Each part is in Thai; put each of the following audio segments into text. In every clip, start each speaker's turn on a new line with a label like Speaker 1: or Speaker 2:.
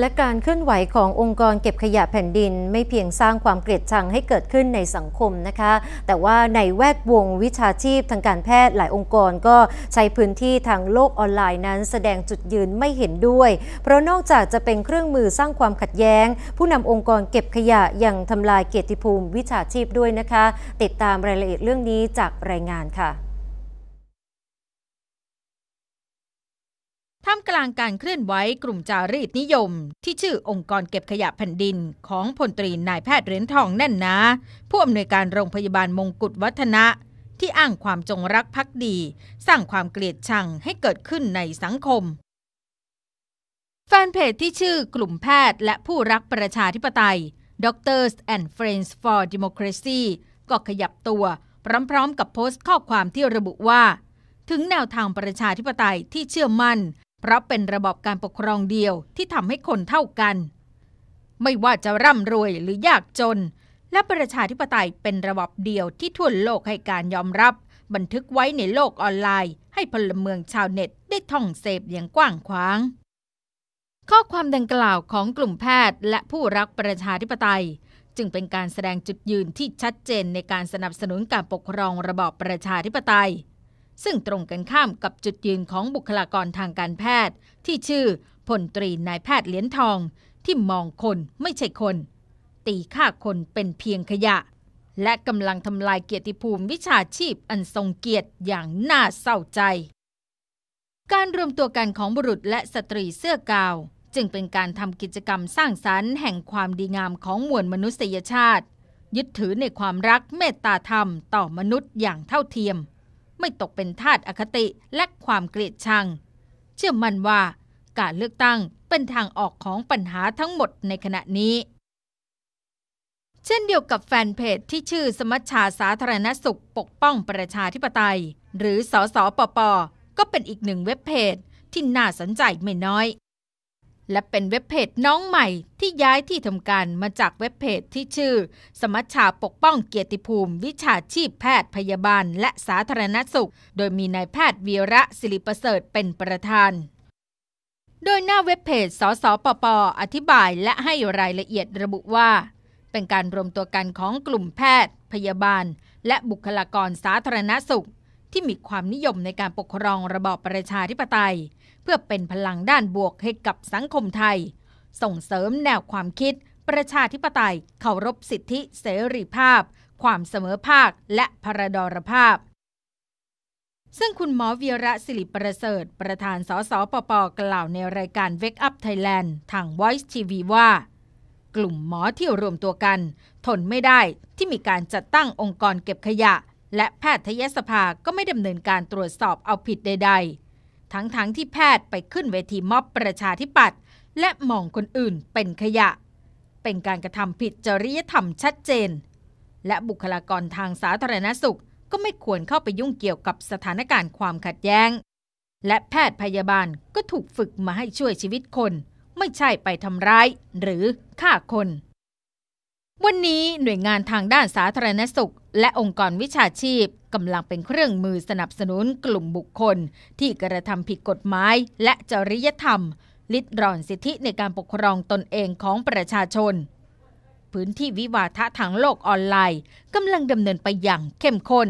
Speaker 1: และการเคลื่อนไหวขององค์กรเก็บขยะแผ่นดิน ไม่เพียงสร้างความเกลียดชังให้เกิดขึ้นในสังคมนะคะ แต่ว่าในแวดวงวิชาชีพทางการแพทย์หลายองค์กรก็ใช้พื้นที่ทางโลกออนไลน์นั้น แสดงจุดยืนไม่เห็นด้วย เพราะนอกจากจะเป็นเครื่องมือสร้างความขัดแย้ง ผู้นำองค์กรเก็บขยะยังทำลายเกียรติภูมิวิชาชีพด้วยนะคะ ติดตามรายละเอียดเรื่องนี้จากรายงานค่ะ
Speaker 2: ท่ามกลางการเคลื่อนไหวกลุ่มจารีตนิยม ที่ชื่อองค์กรเก็บขยะแผ่นดินของพลตรีนายแพทย์เหรียญทองแน่นนะผู้อำนวยการโรงพยาบาลมงกุฎวัฒนะที่อ้างความจงรักภักดี สร้างความเกลียดชังให้เกิดขึ้นในสังคม แฟนเพจที่ชื่อกลุ่มแพทย์และผู้รักประชาธิปไตย Doctors and Friends for Democracy ก็ขยับตัว พร้อมๆ กับโพสต์ข้อความที่ระบุว่า ถึงแนวทางประชาธิปไตยที่เชื่อมั่น ราะเป็นระบอบการปกครองเดียวที่ทำให้คนเท่ากัน ไม่ว่าจะร่ำรวยหรือยากจน และประชาธิปไตยเป็นระบอบเดียวที่ทั่วโลกให้การยอมรับ บันทึกไว้ในโลกออนไลน์ ให้พลเมืองชาวเน็ตได้ท่องเสพอย่างกว้างขวาง ข้อความดังกล่าวของกลุ่มแพทย์และผู้รักประชาธิปไตย จึงเป็นการแสดงจุดยืนที่ชัดเจนในการสนับสนุนการปกครองระบอบประชาธิปไตย ซึ่งตรงกันข้ามกับจุดยืนของบุคลากรทางการแพทย์ ที่ชื่อพลตรีนายแพทย์เหรียญทอง ที่มองคนไม่ใช่คน ตีค่าคนเป็นเพียงขยะ และกำลังทำลายเกียรติภูมิวิชาชีพอันทรงเกียรติอย่างน่าเศร้าใจ การรวมตัวกันของบุรุษและสตรีเสื้อกาว จึงเป็นการทำกิจกรรมสร้างสรรค์แห่งความดีงามของมวลมนุษยชาติ ยึดถือในความรักเมตตาธรรมต่อมนุษย์อย่างเท่าเทียม ไม่ตกเป็นทาสอคติและความเกลียดชัง เชื่อมั่นว่าการเลือกตั้งเป็นทางออกของปัญหาทั้งหมดในขณะนี้ เช่นเดียวกับแฟนเพจที่ชื่อสมัชชาสาธารณสุขปกป้องประชาธิปไตย หรือสอสอปป ก็เป็นอีกหนึ่งเว็บเพจที่น่าสนใจไม่น้อย และเป็นเว็บเพจน้องใหม่ที่ย้ายที่ทำการมาจากเว็บเพจที่ชื่อ สมัชชาปกป้องเกียรติภูมิ วิชาชีพแพทย์พยาบาล และสาธารณสุข โดยมีนายแพทย์วีระศิริประเสริฐเป็นประธานโดยหน้าเว็บเพจ สสปป อธิบายและให้รายละเอียดระบุว่า เป็นการรวมตัวกันของกลุ่มแพทย์ พยาบาล และบุคลากรสาธารณสุข ที่มีความนิยมในการปกครองระบอบประชาธิปไตย พื่อเป็นพลังด้านบวกให้กับสังคมไทย ส่งเสริมแนวความคิด ประชาธิปไตยเคารพสิทธิเสรีภาพ ความเสมอภาคและพระดรภาพ ซึ่งคุณหมอวีระศิริประเสริฐ ประธานสสปปกล่าวในรายการ Wake Up Thailand ทาง Voice TV ว่า กลุ่มหมอที่รวมตัวกัน ทนไม่ได้ที่มีการจัดตั้งองค์กรเก็บขยะ และแพทยสภาก็ไม่ดำเนินการตรวจสอบเอาผิดใด ๆ ทั้งๆทที่แพทย์ไปขึ้นเวทีม็อบประชาธิปัตย์และมองคนอื่นเป็นขยะ เป็นการกระทำผิดจริยธรรมชัดเจน และบุคลากรทางสาธารณสุขก็ไม่ควรเข้าไปยุ่งเกี่ยวกับสถานการณ์ความขัดแย้ง และแพทย์พยาบาลก็ถูกฝึกมาให้ช่วยชีวิตคน ไม่ใช่ไปทำร้ายหรือฆ่าคน วันนี้หน่วยงานทางด้านสาธารณสุข และองค์กรวิชาชีพกำลังเป็นเครื่องมือสนับสนุนกลุ่มบุคคล ที่กระทำผิดกฎหมายและจริยธรรม ลิดรอนสิทธิในการปกครองตนเองของประชาชน พื้นที่วิวาทะทางโลกออนไลน์กำลังดำเนินไปอย่างเข้มข้น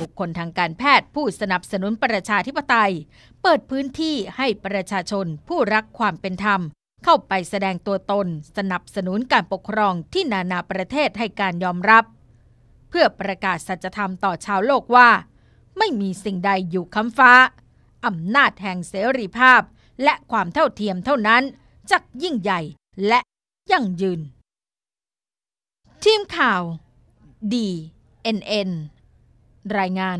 Speaker 2: บุคคลทางการแพทย์ผู้สนับสนุนประชาธิปไตย เปิดพื้นที่ให้ประชาชนผู้รักความเป็นธรรม เข้าไปแสดงตัวตน สนับสนุนการปกครองที่นานาประเทศให้การยอมรับ เพื่อประกาศสัจธรรมต่อชาวโลกว่า ไม่มีสิ่งใดอยู่ค้ำฟ้าอำนาจแห่งเสรีภาพ และความเท่าเทียมเท่านั้นจักยิ่งใหญ่และยั่งยืน ทีมข่าวดี NN รายงาน